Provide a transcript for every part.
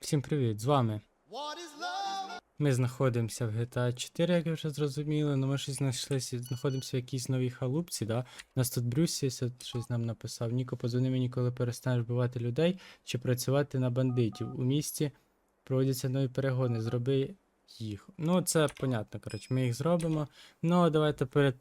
Всім привіт, з вами. Ми знаходимося в GTA 4, як ви вже зрозуміли, але ми щось знайшлися, знаходимося в якійсь новій халупці, да? У нас тут Брюс є, щось нам написав. Ніко, подзвони мені, коли перестанеш вбивати людей чи працювати на бандитів. У місті проводяться нові перегони, зроби їх. Ну, це понятно, коротше, ми їх зробимо. Ну, давайте перед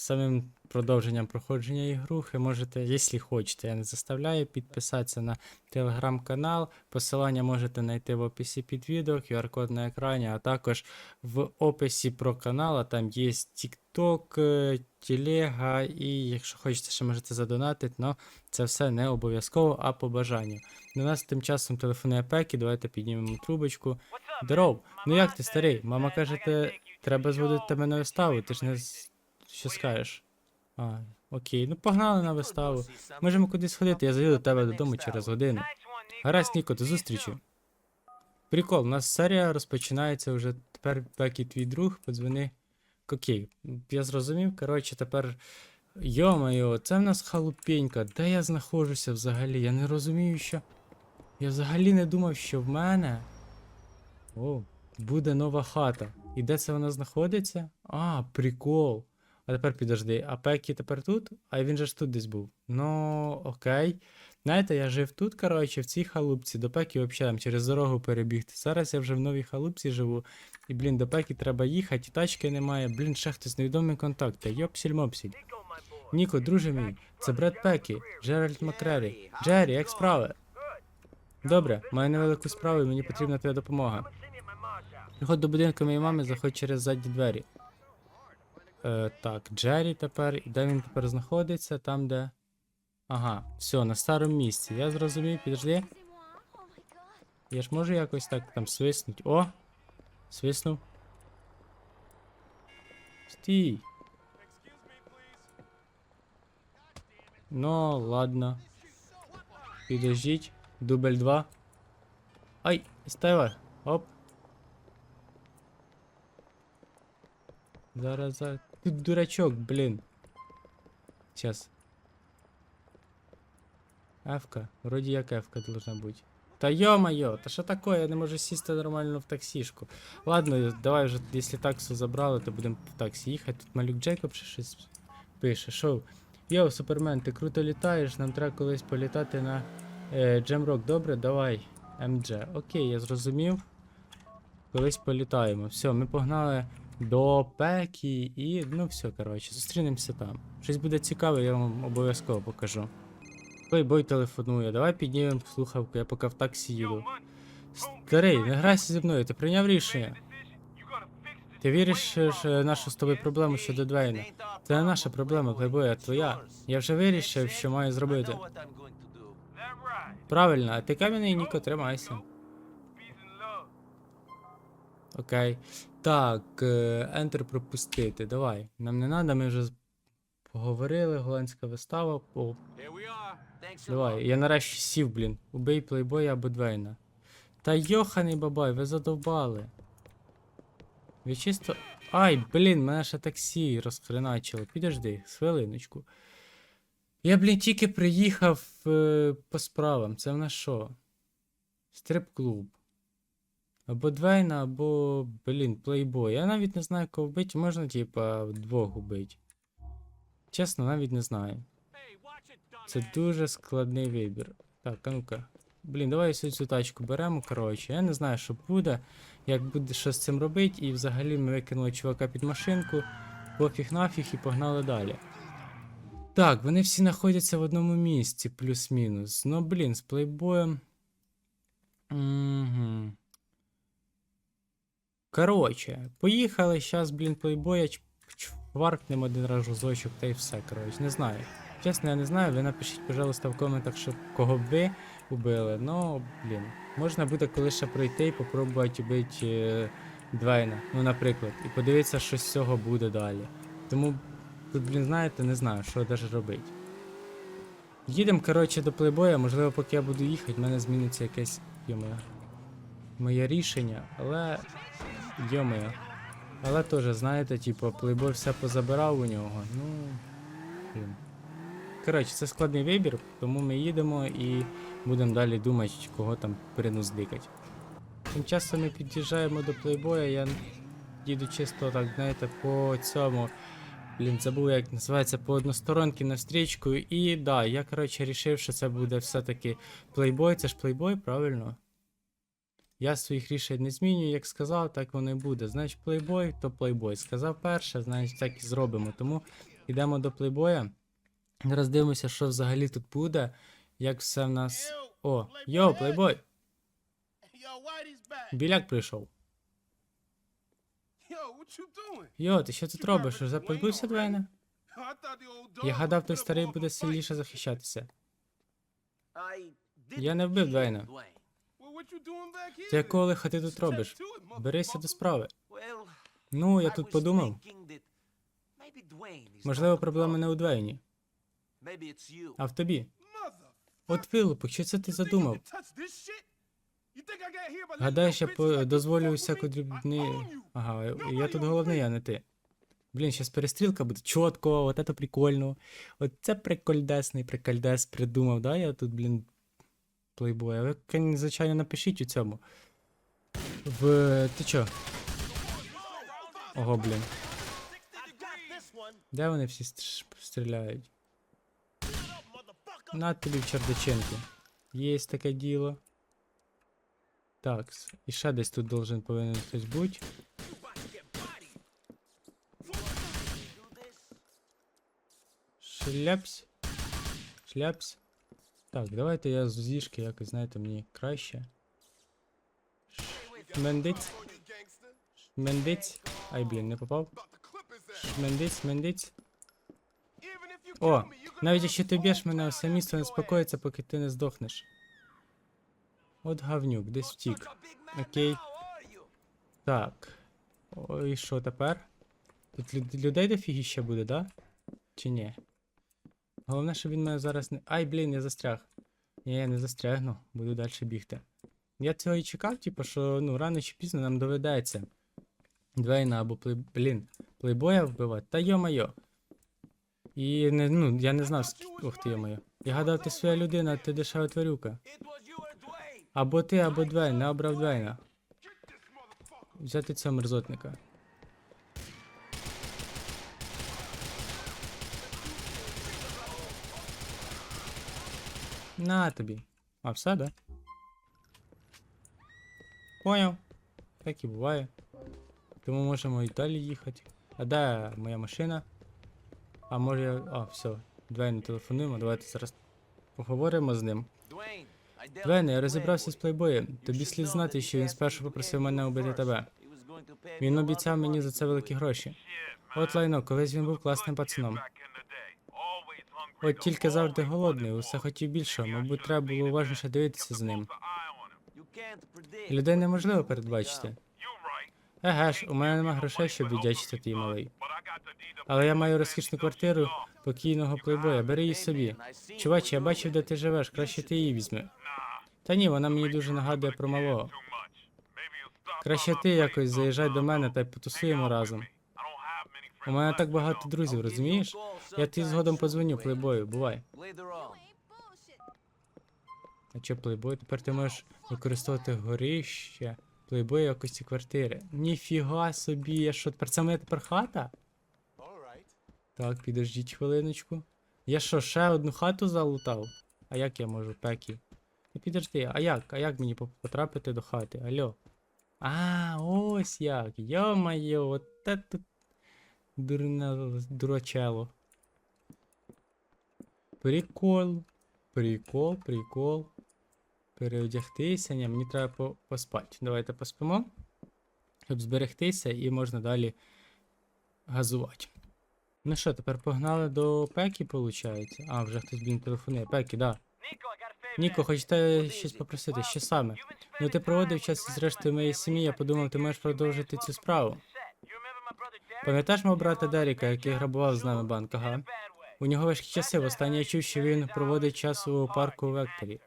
самим продовженням проходження ігрухи можете, якщо хочете, я не заставляю, підписатися на телеграм-канал. Посилання можете знайти в описі під відео, QR-код на екрані, а також в описі про канал, а там є TikTok, е, телега, і якщо хочете, ще можете задонатити, але це все не обов'язково, а по бажанню. До нас тим часом телефонує Пекі, давайте піднімемо трубочку. Здоров, ну як ти старий? Мама каже, ти треба зводити тебе на виставу, ти ж не що скажеш? А, окей, ну погнали на виставу. Можемо кудись ходити, я заїду до тебе додому через годину. Гаразд, Ніко, до зустрічі. Прикол, у нас серія розпочинається вже тепер Бекі твій друг, подзвони. Окей, я зрозумів. Коротше, тепер. Йо-моє, це в нас халупенька. Де я знаходжуся взагалі? Я не розумію, що. Я взагалі не думав, що в мене. О, буде нова хата. І де це вона знаходиться? А, прикол. А тепер підожди, а Пекі тепер тут? А він же ж тут десь був. Ну, окей. Знаєте, я жив тут, коротше, в цій халупці, до Пекі взагалі через дорогу перебігти. Зараз я вже в новій халупці живу. І, блін, до Пекі треба їхати, і тачки немає. Блін, ще хтось невідомі контакти. Йопсіль-мопсіль. Ніко, друже мій, це Бред Пекі, Джеральд Макрері. Джері, як справи? Добре, маю невелику справу і мені потрібна твоя допомога. Приходь до будинку моєї мами, заходь через задні двері. Е, так, Джері тепер. Де він тепер знаходиться? Там, де. Ага, все, на старому місці. Я зрозумів, підожди. Я ж можу якось так там свиснуть. О! Свиснув. Стій. Ну, ладно. Підождіть. Дубль 2. Ай, ставай. Оп. Зараз, Ти дурачок, блін. Сейчас. Фка. Вроді як Фка должна бути. Та йо-моє, та що таке? Я не можу сісти нормально в таксішку. Ладно, давай вже, якщо таксу забрали, то будемо в таксі їхати. Тут малюк Джейкоб ще пише. Шоу. Йоу, Супермен, ти круто літаєш, нам треба колись політати на е, Джемрок. Добре, давай. МДЖ. Окей, я зрозумів. Колись політаємо. Все, ми погнали до Пекі і. Ну все, коротше, зустрінемося там. Щось буде цікаве, я вам обов'язково покажу. Ой, бой телефонує, давай піднімемо слухавку, я поки в таксі їду. Старий, не грайся зі мною, ти прийняв рішення. Ти віриш в нашу з тобою проблему щодо Двейна? Це не наша проблема, плейбой, а твоя. Я вже вирішив, що маю зробити. Правильно, а ти кам'яний Ніко, тримайся. Окей. Так, е, Enter пропустити. Давай. Нам не треба, ми вже поговорили, голландська вистава. О, давай. Я нарешті сів, блін. Убий плейбоя або Двейна. Та йоханий бабай, ви задовбали. Ви чисто. Ай, блін, мене ще таксі розхреначило. Підожди, хвилиночку. Я, блін, тільки приїхав е, по справам. Це в нас що? Стрип-клуб. Або Двейна, або, блін, плейбой. Я навіть не знаю, кого вбити. Можна, типа, двох убити. Чесно, навіть не знаю. Це дуже складний вибір. Так, а ну-ка. Блін, давай всю цю тачку беремо, коротше. Я не знаю, що буде, як буде що з цим робити, і взагалі ми викинули чувака під машинку, пофіг нафіг і погнали далі. Так, вони всі знаходяться в одному місці, плюс-мінус. Ну, блін, з плейбоєм. Угу. Коротше, поїхали, зараз, блін, плейбоя чваркнемо один раз разочок, та й все, коротше, не знаю. Чесно, я не знаю, ви напишіть, пожалуйста, в коментах, що кого б ви убили. Ну, блін, можна буде коли ще пройти і попробувати убити е, Двейна, ну, наприклад, і подивитися, що з цього буде далі. Тому тут, блін, знаєте, не знаю, що навіть робити. Їдемо, коротше, до плейбоя, можливо, поки я буду їхати, в мене зміниться якесь йомо, моє рішення, але. Йомою. Але теж, знаєте, типу, плейбой все позабирав у нього. Ну. Блін. Коротше, це складний вибір, тому ми їдемо і будемо далі думати, кого там перенуздикать. Тим часом ми під'їжджаємо до плейбоя, я їду чисто так, знаєте, по цьому. Блін, забув, як називається, по односторонки на стрічку. І да, я, коротше, рішив, що це буде все-таки плейбой. Це ж плейбой, правильно? Я своїх рішень не змінюю, як сказав, так воно і буде. Значить, плейбой, то плейбой. Сказав перше, значить так і зробимо. Тому йдемо до плейбоя. Зараз дивимося, що взагалі тут буде. Як все в нас. О, йоу, плейбой! Біляк прийшов. Йо, ти що тут робиш? Вже позбився Я гадав, той старий буде сильніше захищатися. Я Я не вбив Двейна. Ти якого лиха ти тут робиш? Берися до справи. Ну, я тут подумав. Можливо, проблема не у Двейні, а в тобі. От вилупок, що це ти задумав? Гадаєш, я по- дозволю всяку you. Ага, я тут головний, а не ти. Блін, щас перестрілка буде чітко, от це прикольно. От це прикольдесний прикольдес придумав, да? Я тут, блін, плейбой. А ви, звичайно, напишіть у цьому. В. Ти чо? Ого, блін. Де вони всі стріляють? На тобі в чердаченки. Єсть таке діло. Так, і ще десь тут должен повинен хтось бути. Шляпсь. Шляпсь. Так, давайте я з зішки якось, знаєте, мені краще. Шмендиць. Шмендиць. Ай, блін, не попав. Шмендиць, шмендиць. О, навіть якщо ти б'єш мене, все місто не спокоїться, поки ти не здохнеш. От гавнюк, десь втік. Окей. Так. Ой, що тепер? Тут лю- людей дофігіще буде, да? Чи ні? Головне, щоб він мене зараз не. Ай, блін, я застряг. Ні, я не застрягну, буду далі бігти. Я цього і чекав, типу, що ну, рано чи пізно нам доведеться. Двейна або плей... Блін, плейбоя вбивати. Та йо-майо. І не, ну, я не знав, Ух ти йо-майо. Я гадав, ти своя людина, ти дешева тварюка. Або ти, або Двейн, не обрав Двейна. Взяти цього мерзотника. На тобі. А, все, да? Поняв. Так і буває. Тому можемо і далі їхати. А де моя машина? А може я. А, все. Давай не телефонуємо, давайте зараз поговоримо з ним. Двейне, я розібрався з плейбоєм. Тобі слід знати, що він спершу попросив мене убити тебе. Він обіцяв мені за це великі гроші. От лайно, колись він був класним пацаном. От тільки завжди голодний, усе хотів більшого, мабуть, треба було уважніше дивитися за ним. Людей неможливо передбачити. Еге ж, у мене нема грошей, щоб віддячити твій малий. Але я маю розкішну квартиру покійного плейбоя, бери її собі. Чуваче, я бачив, де ти живеш, краще ти її візьми. Та ні, вона мені дуже нагадує про малого. Краще ти якось заїжджай до мене та й потусуємо разом. У мене так багато друзів, розумієш? Я тобі згодом подзвоню плейбою, бувай. А що плейбой? Тепер ти можеш використовувати горище плейбой якості квартири. Ніфіга собі, я що, тепер це моя тепер хата? Так, підождіть хвилиночку. Я що, ще одну хату залутав? А як я можу, пекі? Ну підожди, а як? А як мені потрапити до хати? Алло. А, ось як. Йо-моє, от це тут дурне дурачело. Прикол. Прикол, прикол. Переодягтися. Ні, мені треба по поспати. Давайте поспимо. Щоб зберегтися і можна далі газувати. Ну що, тепер погнали до Пекі, виходить? А, вже хтось, блін, телефонує. Пекі, да. Ніко, хочете щось попросити? Що саме? Ну ти проводив час із рештою моєї сім'ї, я подумав, ти можеш продовжити цю справу. Пам'ятаєш мого брата Деріка, який грабував з нами банк, ага? У нього важкі часи, востаннє я чув, що він проводить час у парку Векторі.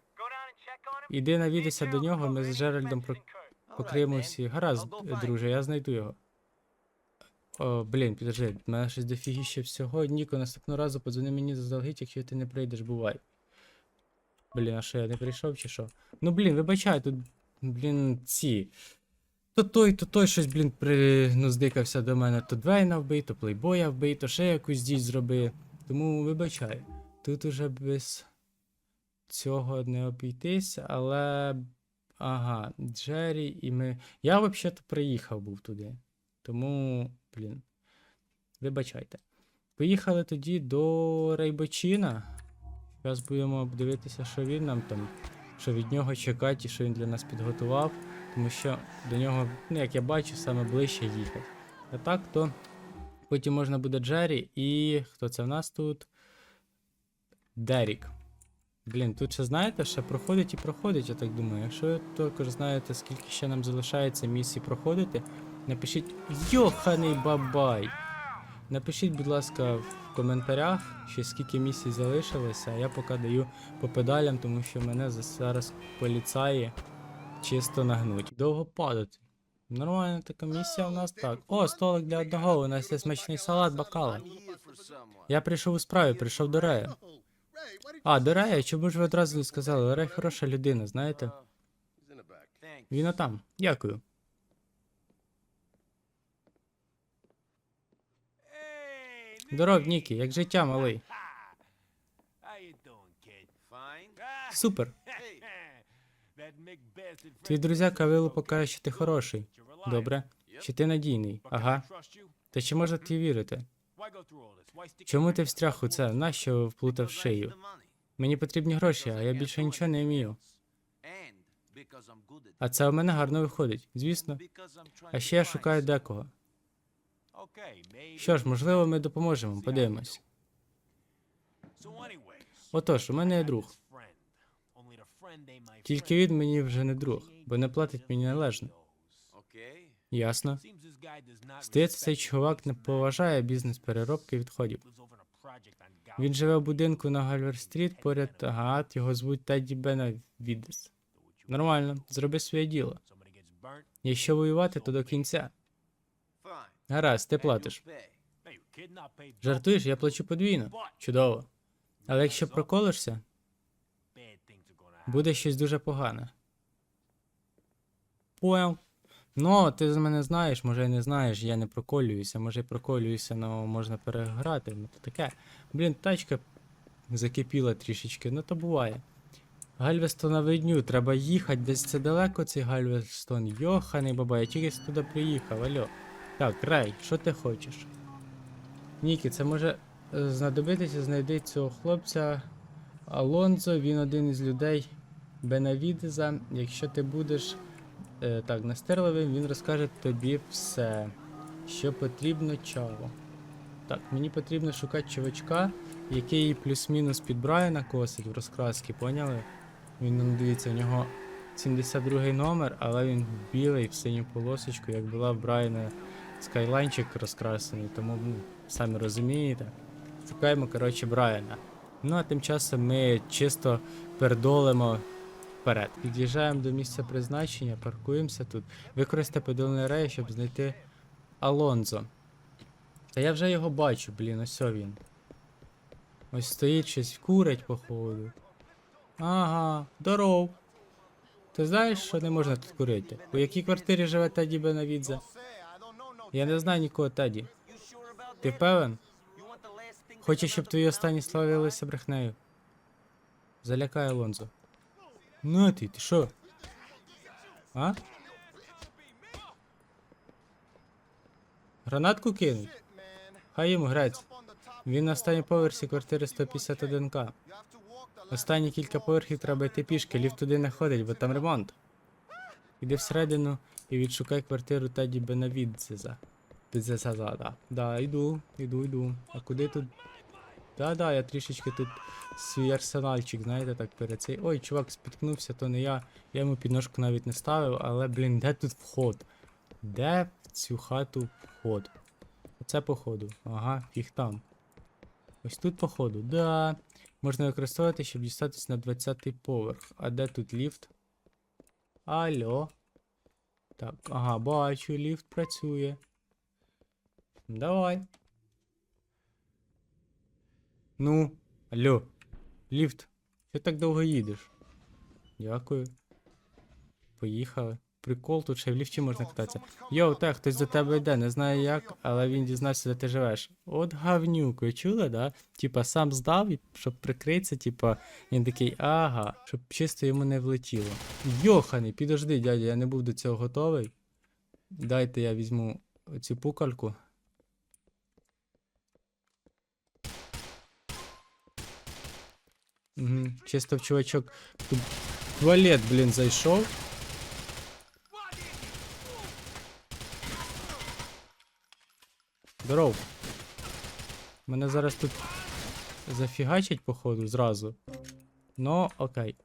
Іди навідайся до нього, ми з Джеральдом покриємо. Гаразд, друже, я знайду його. О, блін, підожди, в мене щось дофігіще всього. Ніко, наступного разу подзвони мені заздалегідь, якщо ти не прийдеш, бувай. Блін, а що я не прийшов чи що? Ну блін, вибачай, тут блін, ці. То той, то той щось, блін, принуздикався до мене. То Двейна вбий, то плейбоя вбий, то ще якусь діч зроби. Тому вибачай. Тут уже без цього не обійтись, але. Ага, Джері і ми. Я взагалі-то приїхав був туди. Тому, блін. Вибачайте. Поїхали тоді до Рейбочина. Зараз будемо дивитися, що він нам там, що від нього чекати і що він для нас підготував. Тому що до нього, ну як я бачу, саме ближче їхати. А так, то потім можна буде Джері і. Хто це в нас тут? Дерік. Блін, тут ще знаєте, ще проходить і проходить, я так думаю. Якщо ви також знаєте, скільки ще нам залишається місій проходити, напишіть Йоханий бабай! Напишіть, будь ласка, в коментарях, ще скільки місій залишилося, а я поки даю по педалям, тому що мене зараз поліцаї чисто нагнуть. Довго падати. Нормальна така місія у нас так. О, столик для одного, у нас є смачний салат, бакала. Я прийшов у справі, прийшов до Рея. А, до Рея, чому ж ви одразу не сказали? Рей хороша людина, знаєте? Він отам. Дякую. Здоров, Нікі, як життя, малий. Супер. Твій друзяка Вилупо каже, що ти хороший. Добре. Що ти надійний. Ага. Та чи може ти вірити? Чому ти встряг у це? Нащо вплутав шию? Мені потрібні гроші, а я більше нічого не вмію. А це у мене гарно виходить, звісно. А ще я шукаю декого. Що ж, можливо, ми допоможемо, подивимось. Отож, у мене є друг. Тільки він мені вже не друг, бо не платить мені належно. Ясно. Здається, цей чувак не поважає бізнес переробки відходів. Він живе в будинку на Гальвер-стріт, поряд ага, його звуть Тедді Бена Відес. Нормально, зроби своє діло. Якщо воювати, то до кінця. Гаразд, ти платиш. Жартуєш, я плачу подвійно. Чудово. Але якщо проколишся, буде щось дуже погане. Понял. Ну, ти з мене знаєш, може не знаєш, я не проколююся, може проколююся, але можна переграти, ну то таке. Блін, тачка закипіла трішечки, ну то буває. Гальвестон авеню, треба їхати, десь це далеко цей Гальвестон. Йоханий баба, я тільки туди приїхав, алло. Так, Рей, що ти хочеш? Нікі, це може е, знадобитися, знайди цього хлопця Алонзо, він один із людей Бенавідеза. Якщо ти будеш е, так настирливим, він розкаже тобі все, що потрібно чаво. Так, мені потрібно шукати чувачка, який плюс-мінус під Брайана косить в розкраски, поняли? Він ну, дивіться, у нього 72 номер, але він білий в синю полосочку, як була в Брайана скайлайнчик розкрасений, тому ну, самі розумієте. Шукаємо, коротше, Брайана. Ну а тим часом ми чисто передолимо вперед. Під'їжджаємо до місця призначення, паркуємося тут. Використай подолений рей, щоб знайти Алонзо. Та я вже його бачу, блін, ось він. Ось стоїть щось курить, походу. Ага, здоров. Ти знаєш, що не можна тут курити? У якій квартирі живе Теді Бенавідзе? Я не знаю нікого Теді. Ти певен? Хочеш, щоб твої останні слова виявилися брехнею? Залякай Алонзо. Ну ти, ти що? А? Гранатку кинуть? Хай йому грець. Він на останній поверсі квартири 151К. Останні кілька поверхів треба йти пішки, ліфт туди не ходить, бо там ремонт. Іди всередину і відшукай квартиру Теді Бенавідзеза. Підзеза, да. Йду, йду, йду. А куди тут? Да, да, я трішечки тут свій арсенальчик, знаєте, так перед цей. Ой, чувак спіткнувся, то не я. Я йому підножку навіть не ставив, але, блін, де тут вход? Де в цю хату вход? Оце походу. Ага, їх там. Ось тут походу. Да. Можна використовувати, щоб дістатись на 20-й поверх. А де тут ліфт? Алло. Так, ага, бачу, ліфт працює. Давай. Ну, алло. Ліфт. Що так довго їдеш? Дякую. поїхали. Прикол, тут ще в ліфті можна кататися. Йоу, так, хтось до тебе йде, не знаю як, але він дізнався, де ти живеш. От гавнюк, ви чули, да? Типа сам здав, щоб прикритися, типа, він такий, ага, щоб чисто йому не влетіло. Йоханий, підожди, дядя, я не був до цього готовий. Дайте я візьму цю пукальку. Угу. Чисто в чувачок в туалет, блін, зайшов. Здоров. Мене зараз тут зафігачить, походу, зразу. Ну, окей.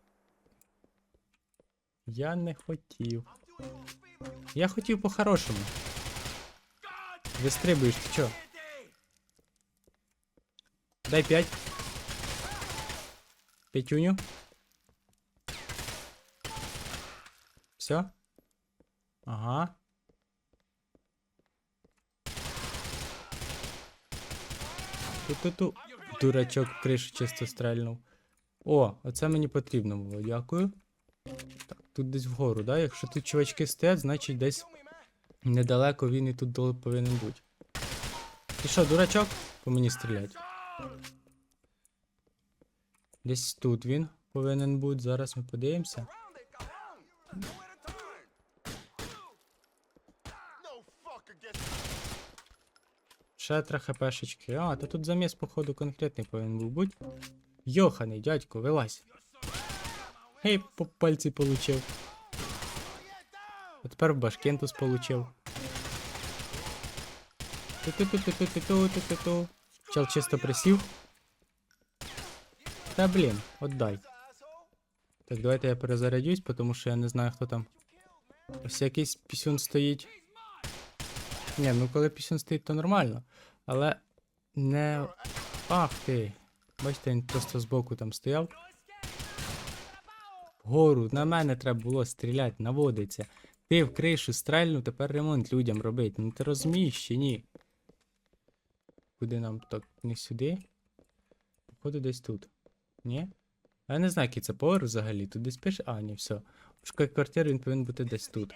Я не хотів. Я хотів по-хорошому. Вистрибуєш, ти чо? Дай п'ять. П'ятюню. Все? Ага. Ту-ту-ту. Дурачок кришу чисто стрельнув. О, оце мені потрібно було, дякую. Так, тут десь вгору, да? Якщо тут чувачки стоять, значить десь недалеко він і тут повинен бути. Ти що, дурачок? По мені стрілять. Десь тут він повинен бути. Зараз ми подивимося. Ще три хпшечки. А, та тут заміс, походу, конкретний повинен був бути. Йоханий, дядько, вилазь. Гей, по пальці получив. А тепер башкентус получив. Ту-ту-ту-ту-ту-ту-ту-ту-ту. Чел чисто присів. Та блін, отдай. Так, давайте я перезарядюсь, тому що я не знаю, хто там. Ось якийсь пісюн стоїть. Ні, ну коли пісюн стоїть, то нормально. Але не. Ах ти. Бачите, він просто збоку там стояв. Вгору, на мене треба було стріляти, наводиться. Ти в кришу стрельнув, тепер ремонт людям робити. Ну ти розумієш чи ні? Куди нам так? Не сюди? Походу десь тут. Ні? А я не знаю, який це поверх взагалі. Тут десь пише. А, ні, все. Шукай квартиру, він повинен бути десь тут.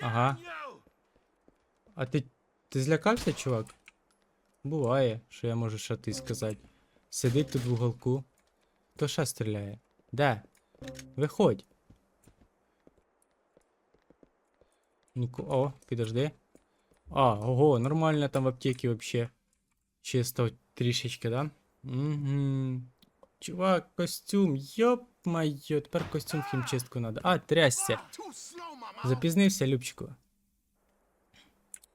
Ага. А ти. Ти злякався, чувак? Буває, що я можу що ти сказати. Сидить тут в уголку. Хто ще стріляє? Де? Виходь. Ніку... О, підожди. А, ого, нормально там в аптеці вообще. Чисто трішечки, да? Угу. Чувак, костюм, йоп майо, тепер костюм в хімчистку надо. А, трясся. Запізнився, Любчику.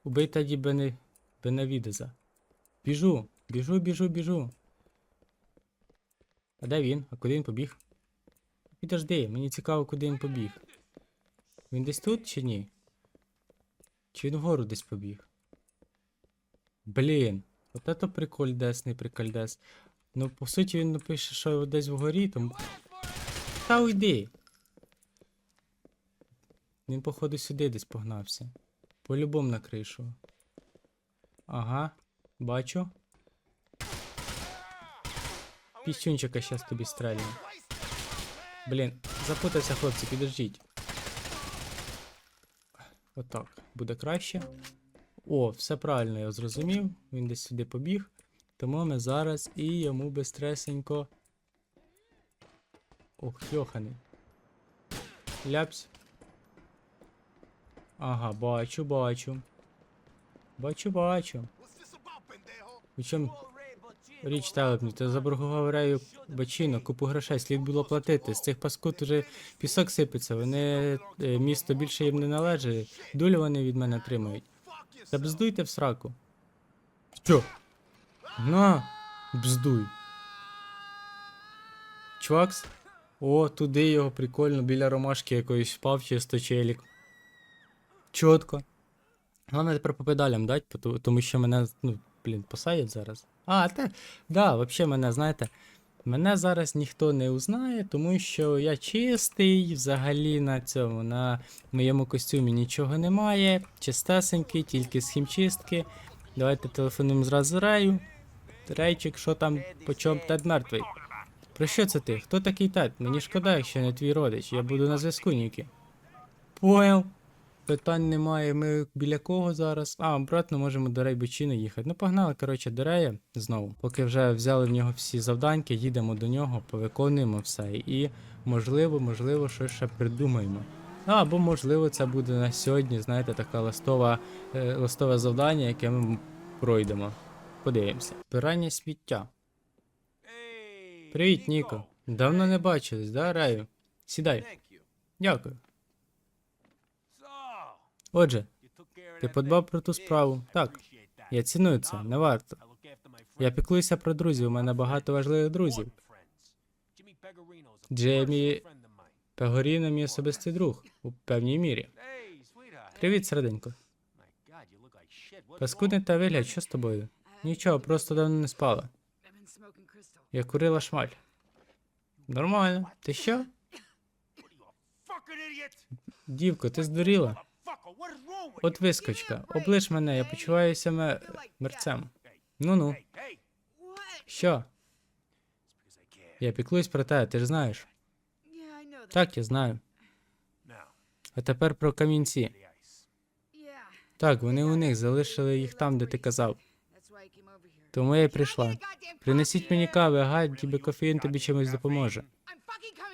Убий тоді Бене... Бенавідеза. Біжу, біжу, біжу, біжу. А де він? А куди він побіг? Підожди, мені цікаво, куди він побіг. Він десь тут чи ні? Чи він вгору десь побіг? Блін, от це прикольдесний прикольдес. Ну, по суті, він напише, що його десь вгорі, тому. Та уйди. Він, походу, сюди десь погнався. По-любому на кришу. Ага, бачу. Пісюнчика щас тобі стрельну. Блін, запутався, хлопці, підождіть. Отак, буде краще. О, все правильно, я зрозумів. Він десь сюди побіг. Тому ми зараз і йому безстресенько. Ох, йоханий. Ляпсь. Ага, бачу, бачу. Бачу, бачу. Причому річ телепні, ти заборгував рею бачину, купу грошей, слід було платити. З цих паскуд уже пісок сипеться, вони е, місто більше їм не належить. Дулю вони від мене отримують. Та бздуйте в сраку. Що? На, бздуй. Чвакс? О, туди його прикольно, біля ромашки якоїсь впав чисто челік. Чотко. Головне тепер по педалям дать, тому що мене, ну, блін, посадять зараз. А, те, да, взагалі мене, знаєте, мене зараз ніхто не узнає, тому що я чистий, взагалі на цьому, на моєму костюмі нічого немає. Чистесенький, тільки з хімчистки. Давайте телефонуємо зразу Рею. Рейчик, що там, по чому Тед мертвий. Про що це ти? Хто такий тат? Мені шкода, якщо не твій родич. Я буду на зв'язку, Нікі. Поняв. Питань немає. Ми біля кого зараз? А, обратно можемо до Рейбичини їхати. Ну, погнали, коротше, до Рея знову. Поки вже взяли в нього всі завданьки, їдемо до нього, повиконуємо все. І, можливо, можливо, щось ще придумаємо. А, або, можливо, це буде на сьогодні, знаєте, така листова, е, листове завдання, яке ми пройдемо. Подивимося. Збирання сміття. Привіт, Ніко. Давно не бачились, да, Раю? Сідай. Дякую. Отже, ти подбав про ту справу. Так, я ціную це, не варто. Я піклуюся про друзів, у мене багато важливих друзів. Джеймі. Пегоріно мій особистий друг у певній мірі. Привіт. What's Паскудний та вигляд, що з тобою? Нічого, просто давно не спала. Я курила шмаль. Нормально. Ти що? Дівко, ти здуріла? От вискочка, облиш мене, я почуваюся ме... мерцем. Ну-ну. Що? Я піклуюсь про те, ти ж знаєш. Так, я знаю. А тепер про камінці. Так, вони у них залишили їх там, де ти казав. Тому я й прийшла. Принесіть мені кави, гай, ніби кофеїн тобі чимось допоможе.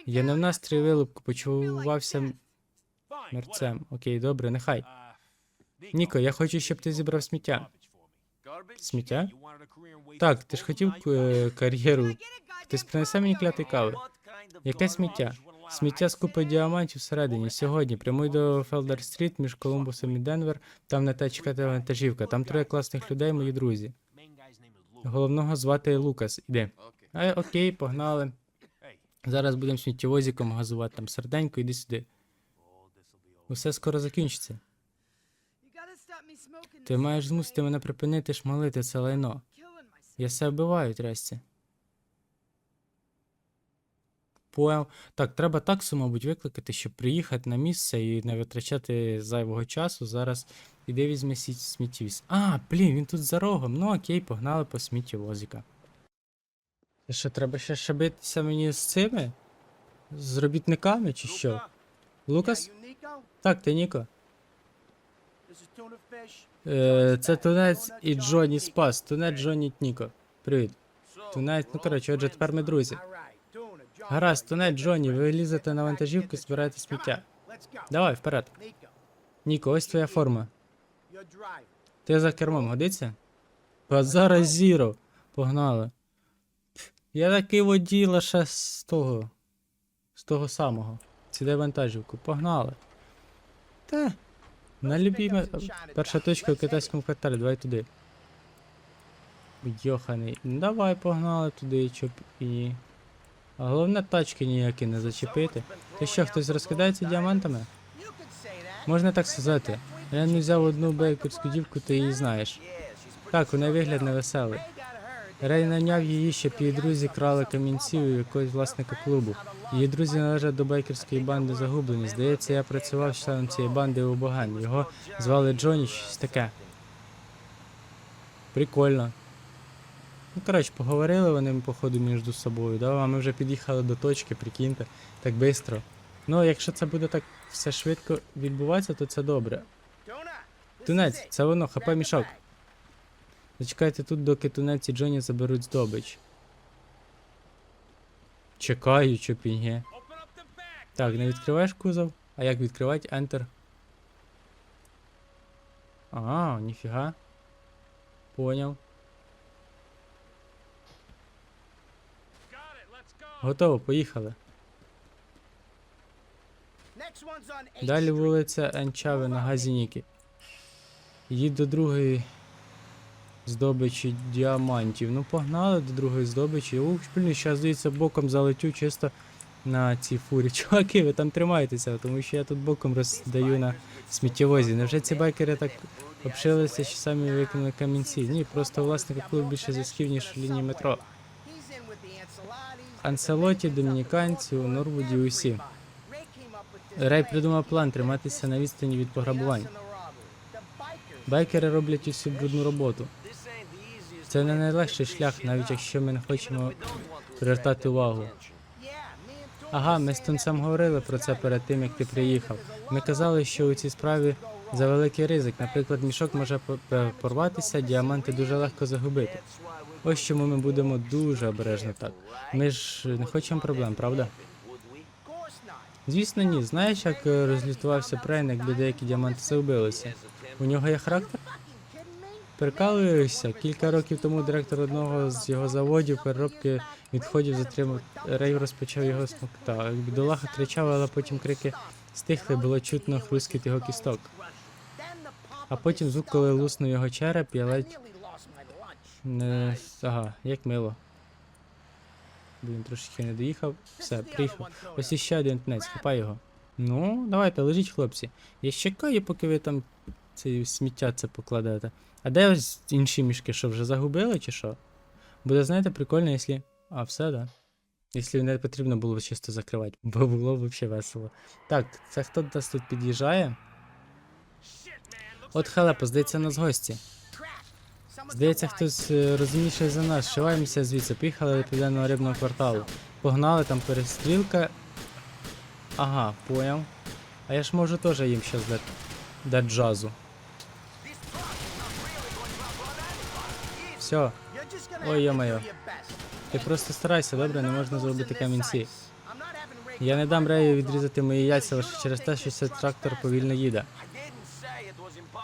Я не в настрій вилупку, почувався мерцем. Окей, добре, нехай. Ніко, я хочу, щоб ти зібрав сміття. Сміття? Так, ти ж хотів е, кар'єру. Хтось принесе мені клятий кави. Яке сміття? Сміття з купи діамантів всередині. Сьогодні прямуй до Фелдер Стріт між Колумбусом і Денвер. Там на те чекати вантажівка. Там троє класних людей, мої друзі. Головного звати Лукас. Іди. А, окей, погнали. Зараз будемо сміттєвозиком газувати там серденько, іди сюди. Усе скоро закінчиться. Ти маєш змусити мене припинити шмалити це лайно. Я себе вбиваю, трясці. Поняв. Так, треба таксу, мабуть, викликати, щоб приїхати на місце і не витрачати зайвого часу. Зараз іди візьми сі- сміттєвіз. А, блін, він тут за рогом. Ну окей, погнали по сміттєвозика. Що, треба ще шабитися мені з цими? З робітниками чи що? Лукас? Так, ти Ніко. Е, це тунець і Джонні Спас. Тунець Джонні Ніко. Привіт. Тунець, ну коротше, отже, тепер ми друзі. Гаразд, тунець Джонні, ви лізете на вантажівку і збираєте сміття. Давай, вперед. Ніко, ось твоя форма. Ти за кермом, годиться? Базара Зіро. Погнали. Я такий водій лише з того. З того самого. Сідай вантажівку. Погнали. Та. На любій ме- Перша точка у китайському кварталі, давай туди. Йоханий. Давай, погнали туди, щоб і. А головне тачки ніякі не зачепити. Ти що, хтось розкидається діамантами? Можна так сказати. Я не взяв одну бейкерську дівку, ти її знаєш. Так, у неї вигляд невеселий. Рей наняв її, щоб її друзі крали камінці у якогось власника клубу. Її друзі належать до байкерської банди загублені. Здається, я працював з членом цієї банди у Боган. Його звали Джоні, щось таке. Прикольно. Ну, коротше, поговорили вони, походу, між собою, да? а ми вже під'їхали до точки, прикиньте, так швидко. Ну, якщо це буде так все швидко відбуватися, то це добре. Тунець, це воно, хапай мішок. Зачекайте тут, доки тунець і Джоні заберуть здобич. Чекаю, чопінге. Так, не відкриваєш кузов? А як відкривати? Enter. А, ніфіга. Поняв. Готово, поїхали. Далі вулиця Анчави на Газініки. Їдь до другої здобичі діамантів. Ну, погнали до другої здобичі. Ух, блін, зараз здається, боком залетю чисто на цій фурі. Чуваки, ви там тримайтеся, тому що я тут боком роздаю на сміттєвозі. Невже ці байкери так обшилися, що самі викинули камінці? Ні, просто власника клуб більше зв'язків, ніж лінії метро. Анселоті, домініканці, у Норвуді усі. Рей придумав план триматися на відстані від пограбувань. Байкери роблять усю брудну роботу. Це не найлегший шлях, навіть якщо ми не хочемо привертати увагу. Ага, ми з Тунцем говорили про це перед тим, як ти приїхав. Ми казали, що у цій справі за великий ризик. Наприклад, мішок може порватися, діаманти дуже легко загубити. Ось чому ми будемо дуже обережно так. Ми ж не хочемо проблем, правда? Звісно, ні. Знаєш, як е, розлютувався Прейн, якби деякі діаманти загубилися? У нього є характер? Перекалуюся. Кілька років тому директор одного з його заводів переробки відходів затримав. Рейв розпочав його смокта. Бідолаха кричав, але потім крики стихли, було чутно хрускіт його кісток. А потім звук, коли луснув його череп, я ледь не. Ага, як мило. Блін, трошечки не доїхав. Все, приїхав. Ось іще один тнець, хапай його. Ну, давайте, лежіть, хлопці. Я чекаю, поки ви там це сміття це покладете. А де ось інші мішки, що вже загубили чи що? Буде, знаєте, прикольно, якщо. А, все, да? Якщо не потрібно було чисто закривати, бо було б взагалі весело. Так, це хто до нас тут під'їжджає? От халепа, здається, нас гості. Здається, хтось е, розумніший за нас. Шиваємося звідси. Поїхали до південного рибного кварталу. Погнали, там перестрілка. Ага, поняв. А я ж можу теж їм щас дати, дати джазу. Все, Ой, best. ти просто старайся, добре, не можна зробити камінці. Я не дам Рею відрізати мої яйця лише через те, що цей трактор повільно їде.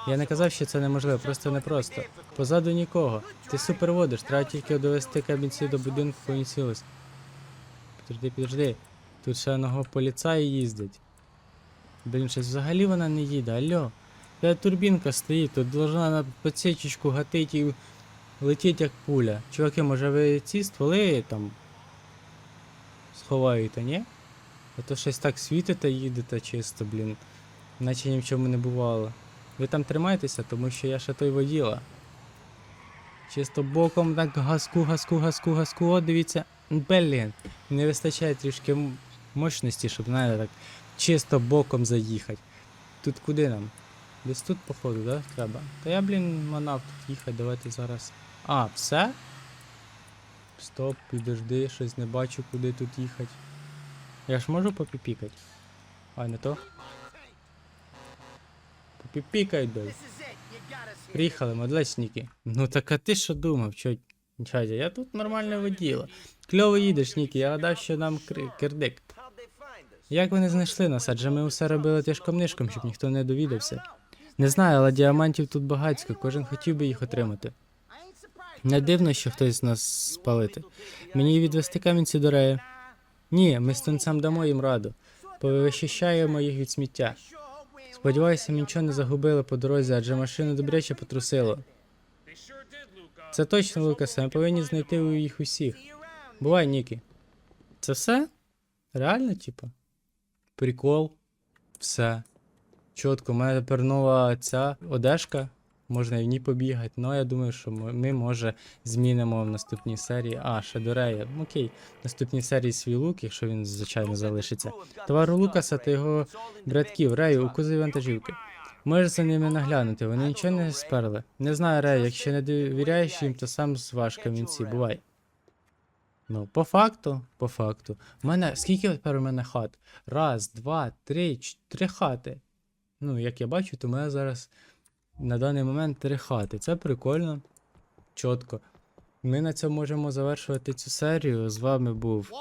Я не казав, що це неможливо, просто непросто. Позаду нікого. Ти супер водиш, треба тільки довести камінці до будинку понісилось. Підожди, підожди. Тут ще одного поліцаї їздить. Блін, щось взагалі вона не їде, алло. Та турбінка стоїть, тут должна на подсечечку гатить і летіть як пуля. Чуваки, може ви ці стволи там сховаєте, ні? А то щось так світите, їдете чисто, блін. Наче ні в чому не бувало. Ви там тримайтеся, тому що я ще той воділа. Чисто боком так газку, газку, газку, газку. О, дивіться. Блін. Не вистачає трішки мощності, щоб знаєте, так чисто боком заїхати. Тут куди нам? Десь тут, походу, да? Треба. Та я, блін, манав тут їхати, давайте зараз. А, все? Стоп, підожди, щось не бачу, куди тут їхати. Я ж можу попіпікати? А, не то? Попіпікай, here. Приїхали, модлечники. Ну так а ти що думав, чо, чадя? Я тут нормально воділа. Кльово їдеш, Нікі, я гадав, що нам кри- кирдик. Як вони знайшли нас? Адже ми усе робили тяжком нишком, щоб ніхто не довідався. Не знаю, але діамантів тут багатько, кожен хотів би їх отримати. Не дивно, що хтось з нас спалити. Мені відвести камінці до рею. Ні, ми з дамо їм раду. Повищищаємо їх від сміття. Сподіваюся, ми нічого не загубили по дорозі, адже машину добряче потрусило. Це точно, Лукасе, ми повинні знайти їх усіх. Бувай, Нікі. Це все? Реально, типа? Прикол. Все. Чітко, у мене тепер нова ця одежка. Можна і в ній побігати. Ну, я думаю, що ми, може, змінимо в наступній серії. А, ще до Рея. Ну, Окей, в наступній серії свій лук, якщо він, звичайно, залишиться. Товар у Лукаса та його братків, Рею, у кузові вантажівки. Можеш за ними наглянути, вони нічого не сперли. Не знаю, Рей, якщо не довіряєш їм, то сам зваж камінці, бувай. Ну, по факту, по факту. У мене скільки тепер у мене хат? Раз, два, три, три хати. Ну, як я бачу, то у мене зараз на даний момент три хати. Це прикольно. Чітко. Ми на цьому можемо завершувати цю серію. З вами був.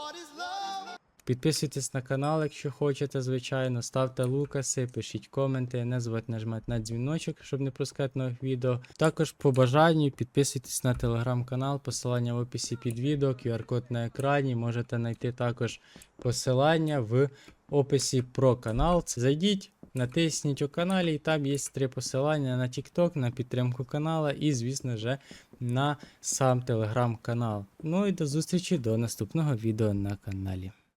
Підписуйтесь на канал, якщо хочете, звичайно. Ставте лукаси, пишіть коменти, не забудьте нажимати на дзвіночок, щоб не пропускати нових відео. Також по бажанню підписуйтесь на телеграм-канал, посилання в описі під відео, QR-код на екрані. Можете знайти також посилання в описі про канал. Зайдіть, натисніть у каналі, і там є три посилання на TikTok, на підтримку канала і, звісно ж, на сам телеграм-канал. Ну і до зустрічі до наступного відео на каналі.